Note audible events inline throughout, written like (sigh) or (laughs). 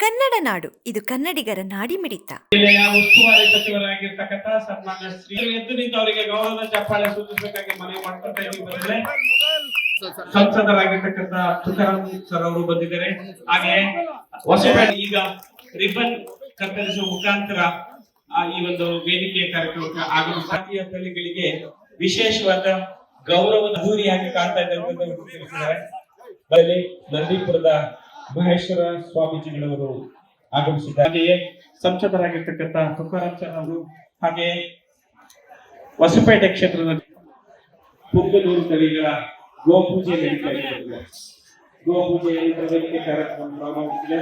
ಕನ್ನಡ ನಾಡು. ಇದು ಕನ್ನಡಿಗರ ನಾಡಿಮಿಡಿತ. ಜಿಲ್ಲೆಯ ಉಸ್ತುವಾರಿ ಸಚಿವರಾಗಿರ್ತಕ್ಕಂಥ ಸನ್ಮಾನ್ಯ ಶ್ರೀ ಎದ್ದು ನಿಂತವರಿಗೆ ಗೌರವದ ಚಪ್ಪಾಳೆ ಸೂಚಿಸಬೇಕಾಗಿ ಮನವಿ ಮಾಡ್ಕೊತಾ ಇದ್ದೀವಿ ಸಂಸದರಾಗಿರ್ತಕ್ಕಂಥ ತುಕಾರಾಮ್ ಸರ್ ಅವರು ಬಂದಿದ್ದಾರೆ. ಹಾಗೆ ಹೊಸಪೇಟೆ ಈಗ ರಿಬನ್ ಕತ್ತರಿಸುವ ಮುಖಾಂತರ ಈ ಒಂದು ವೇದಿಕೆಯ ಕಾರ್ಯಕ್ರಮಕ್ಕೆ ಆಗಮ ಜಾತಿಯ ತಳಿಗಳಿಗೆ ವಿಶೇಷವಾದ ಗೌರವದ ದೂರಿಯಾಗಿ ಕಾಣ್ತಾ ಇದ್ದಾರೆ ನಂದೀಪುರದ ಮಹೇಶ್ವರ ಸ್ವಾಮೀಜಿಗಳವರು ಆಗಮಿಸಿದ್ದಾರೆ. ಹಾಗೆಯೇ ಸಂಸದರಾಗಿರ್ತಕ್ಕಂಥ ತುಕಾರಾಮ್ ಸರ್ ಅವರು, ಹಾಗೆ ಹೊಸಪೇಟೆ ಕ್ಷೇತ್ರದ ಪುಂಗನೂರು ತಳಿಗಳ ಗೋಪೂಜೆ ನಡೀತಾ ಇದೆ. ಗೋಪೂಜೆ ವೇದಿಕೆ ಕಾರ್ಯಕ್ರಮ ಪ್ರಾರಂಭಿಸಿದೆ?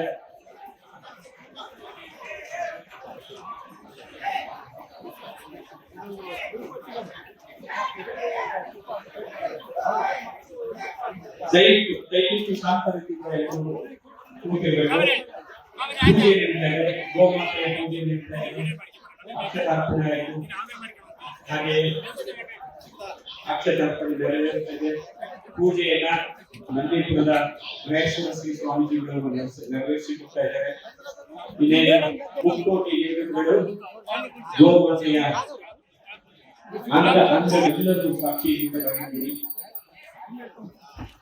ದಯವಿಟ್ಟು ಶಾಂತ ರೀತಿಯಿಂದ ಎಲ್ಲರೂ. ಕೂತಿರಬೇಕು. ಪೂಜೆ ಇದೆ ಗೋಮಾತೆಯ ಪೂಜೆ ಇದೆ ಅಕ್ಷತಾರ್ಪಣೆ ಆಯಿತು. ಹಾಗೆ ಅಕ್ಷತಾರ್ಪಣೆ ಪೂಜೆಯನ್ನ ನಂದೀಪುರದ ಮಹೇಶ್ವರ ಶ್ರೀ ಸ್ವಾಮೀಜಿಗಳು ನೆರವೇರಿಸಿ- ನೆರವೇರಿಸಿಕೊಡ್ತಾ ಇದ್ದಾರೆ. ಇನ್ನೇನು ಮುಕ್ಕೋಟಿ ದೇವರುಗಳು ಗೋಮಾತೆಯ ಅಂಗ ಅಂಗ ಎಲ್ಲರೂ ಸಾಕ್ಷಿಯಿಂದ ಬಂದಿದ್ದೀರಿ.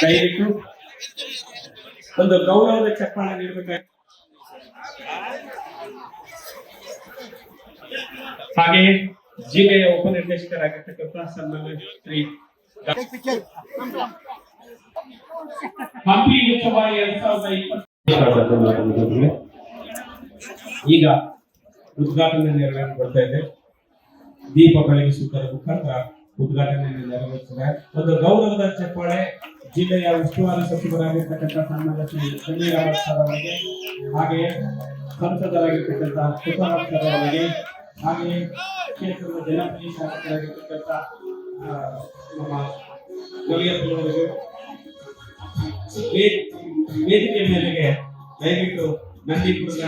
ದಯವಿಟ್ಟು ಒಂದು ಗೌರವದ ಚಪ್ಪಾಳೆ ನೀಡಬೇಕು ಹಾಗೆ ಜಿಲ್ಲೆಯ ಉಪನಿರ್ದೇಶಕರಾಗಿರ್ತಕ್ಕಂಥ ಸನ್ಮಾನ್ಯ ಶ್ರೀ ಹಂಪಿ ಉತ್ಸವ ಎರಡ್ ಸಾವಿರದ ಇಪ್ಪತ್ತು (laughs) ಈಗ ಉದ್ಘಾಟನೆ ನೆರವೇರಿಕೊಳ್ತಾ ಇದೆ ದೀಪ ಬೆಳಗಿಸುವುದರ ಮುಖಾಂತರ ಉದ್ಘಾಟನೆಯನ್ನು ನೆರವೇರಿಸಿದೆ. ಒಂದು ಗೌರವದ ಚಪ್ಪಾಳೆ ಜಿಲ್ಲೆಯ ಉಸ್ತುವಾರಿ ಸಚಿವರಾಗಿರ್ತಕ್ಕಂಥ ಸಣ್ಣ ಸರ್ ಅವರಿಗೆ, ಹಾಗೆಯೇ ಸಂಸದರಾಗಿರ್ತಕ್ಕಂಥ ತುಕಾರಾಮ್ ಅವರಿಗೆ, ಹಾಗೆಯೇ ಕ್ಷೇತ್ರದ ಜನಪ್ರಿಯ ಶಾಸಕರಾಗಿರ್ತಕ್ಕಂಥ ನಮ್ಮ ಗವಿಯಪ್ಪನವರಿಗೂ ವೇದಿಕೆ ಮೇಲೆಗೆ ದಯವಿಟ್ಟು ನಂದೀಪುರದ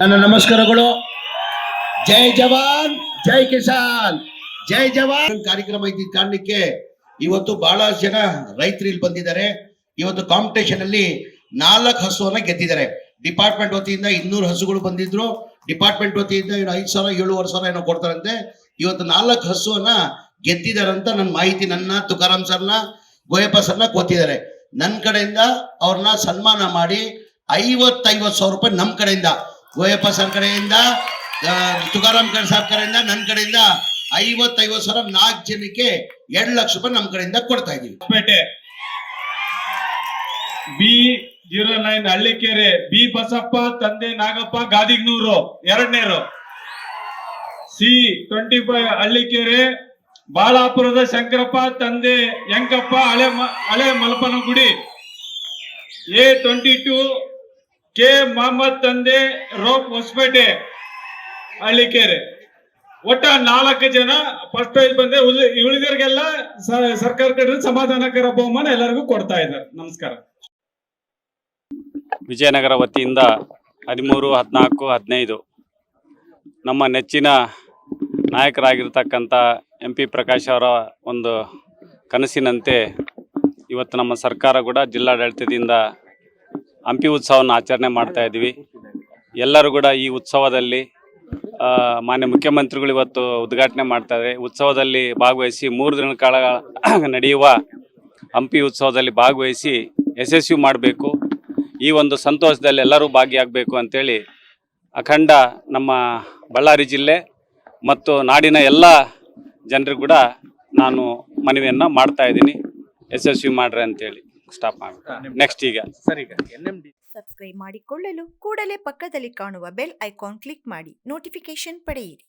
ನನ್ನ ನಮಸ್ಕಾರಗಳು. ಜೈ ಜವಾನ್ ಜೈ ಕಿಸಾನ್ ಜೈ ಜವಾನ್. ಕಾರ್ಯಕ್ರಮ ಇದ್ದ ಕಾರಣಕ್ಕೆ ಇವತ್ತು ಬಹಳ ಜನ ರೈತರು ಇಲ್ಲಿ ಬಂದಿದ್ದಾರೆ. ಇವತ್ತು ಕಾಂಪಿಟೇಷನ್ ಅಲ್ಲಿ ನಾಲ್ಕು ಹಸುವನ್ನ ಗೆದ್ದಿದ್ದಾರೆ. ಡಿಪಾರ್ಟ್ಮೆಂಟ್ ವತಿಯಿಂದ ಇನ್ನೂರು ಹಸುಗಳು ಬಂದಿದ್ರು. ಡಿಪಾರ್ಟ್ಮೆಂಟ್ ವತಿಯಿಂದ ಏನು ಐದು ಸಾವಿರ ಏಳುವರೆ ಸಾವಿರ ಏನೋ ಕೊಡ್ತಾರಂತೆ. ಇವತ್ತು ನಾಲ್ಕು ಹಸುವನ್ನ ಗೆದ್ದಿದ್ದಾರೆ ಅಂತ ನನ್ನ ಮಾಹಿತಿ ನನ್ನ ತುಕಾರಾಮ್ ಸರ್ನ ಗೋಯಪ್ಪ ಸರ್ನ ಗೊತ್ತಿದ್ದಾರೆ ನನ್ನ ಕಡೆಯಿಂದ ಅವ್ರನ್ನ ಸನ್ಮಾನ ಮಾಡಿ ಐವತ್ತೈವತ್ತು ಸಾವಿರ ರೂಪಾಯಿ ನಮ್ಮ ಕಡೆಯಿಂದ. ಗೋಯಪ್ಪ ಸರ್ ಕಡೆಯಿಂದ ತುಕಾರಾಮ್ ಕಡೆ ಸಾಹೇಬ್ ಕಡೆಯಿಂದ ನನ್ನ ಕಡೆಯಿಂದ ಐವತ್ತೈವತ್ತು ಸಾವಿರ ನಾಲ್ಕು ಜನಕ್ಕೆ ಎರಡು ಲಕ್ಷ ರೂಪಾಯಿ ನಮ್ಮ ಕಡೆಯಿಂದ ಕೊಡ್ತಾ ಇದೀವಿ. ಪೇಟೆ. B zero nine Hallikere, B Basappa, ತಂದೆ ನಾಗಪ್ಪ, ಗಾದಿಗ್ನೂರು, ಎರಡನೇರು. ಸಿ ಟ್ವೆಂಟಿ ಫೈವ್ ಹಳ್ಳಿಕೆರೆ ಬಾಳಾಪುರದ ಶಂಕರಪ್ಪ ತಂದೆ ಯಂಕಪ್ಪ ಹಳೆ ಹಳೆ Malapanagudi. A twenty two K Mohammad ತಂದೆ ರೋಪ್ ಹೊಸಪೇಟೆ, ಹಳ್ಳಿಕೆರೆ. ಒಟ್ಟ ನಾಲ್ಕು ಜನ ಫಸ್ಟ್ ಪ್ರೈಸ್ ಬಂದೆ ಉಳಿ- ಉಳಿದವರಿಗೆಲ್ಲ ಸರ್ಕಾರ ಕಡೆ ಸಮಾಧಾನಕರ ಬಹುಮಾನ ಎಲ್ಲರಿಗೂ ಕೊಡ್ತಾ ಇದ್ದಾರೆ. ನಮಸ್ಕಾರ. ವಿಜಯನಗರ ವತಿಯಿಂದ ಹದಿಮೂರು, ಹದಿನಾಲ್ಕು, ಹದಿನೈದು ನಮ್ಮ ನೆಚ್ಚಿನ ನಾಯಕರಾಗಿರ್ತಕ್ಕಂಥ ಎಂ ಪಿ ಪ್ರಕಾಶ್ ಅವರ ಒಂದು ಕನಸಿನಂತೆ ಇವತ್ತು ನಮ್ಮ ಸರ್ಕಾರ ಕೂಡ ಜಿಲ್ಲಾಡಳಿತದಿಂದ ಹಂಪಿ ಉತ್ಸವವನ್ನು ಆಚರಣೆ ಮಾಡ್ತಾ ಇದ್ದೀವಿ. ಎಲ್ಲರೂ ಕೂಡ ಈ ಉತ್ಸವದಲ್ಲಿ ಮಾನ್ಯ ಮುಖ್ಯಮಂತ್ರಿಗಳು ಇವತ್ತು ಉದ್ಘಾಟನೆ ಮಾಡ್ತಾರೆ ಉತ್ಸವದಲ್ಲಿ ಭಾಗವಹಿಸಿ ಮೂರು ದಿನಗಳ ಕಾಲ (clears throat) ನಡೆಯುವ ಹಂಪಿ ಉತ್ಸವದಲ್ಲಿ ಭಾಗವಹಿಸಿ ಯಶಸ್ವಿ ಮಾಡಬೇಕು. ಈ ಒಂದು ಸಂತೋಷದಲ್ಲಿ ಎಲ್ಲರೂ ಭಾಗಿಯಾಗಬೇಕು ಅಂತೇಳಿ ಅಖಂಡ ನಮ್ಮ ಬಳ್ಳಾರಿ ಜಿಲ್ಲೆ ಮತ್ತು ನಾಡಿನ ಎಲ್ಲ ಜನರಿಗೂ ಕೂಡ ನಾನು ಮನವಿಯನ್ನು ಮಾಡ್ತಾ ಇದ್ದೀನಿ. ಯಶಸ್ವಿ ಮಾಡ್ರಿ ಅಂತೇಳಿ ಸ್ಟಾಪ್ ಮಾಡಿ ನೆಕ್ಸ್ಟ್ ಈಗ. ಸರಿ ಸಬ್ಸ್ಕ್ರೈಬ್ ಮಾಡಿಕೊಳ್ಳಲು ಕೂಡಲೇ ಪಕ್ಕದಲ್ಲಿ ಕಾಣುವ ಬೆಲ್ ಐಕಾನ್ ಕ್ಲಿಕ್ ಮಾಡಿ. ನೋಟಿಫಿಕೇಶನ್ ಪಡೆಯಿರಿ.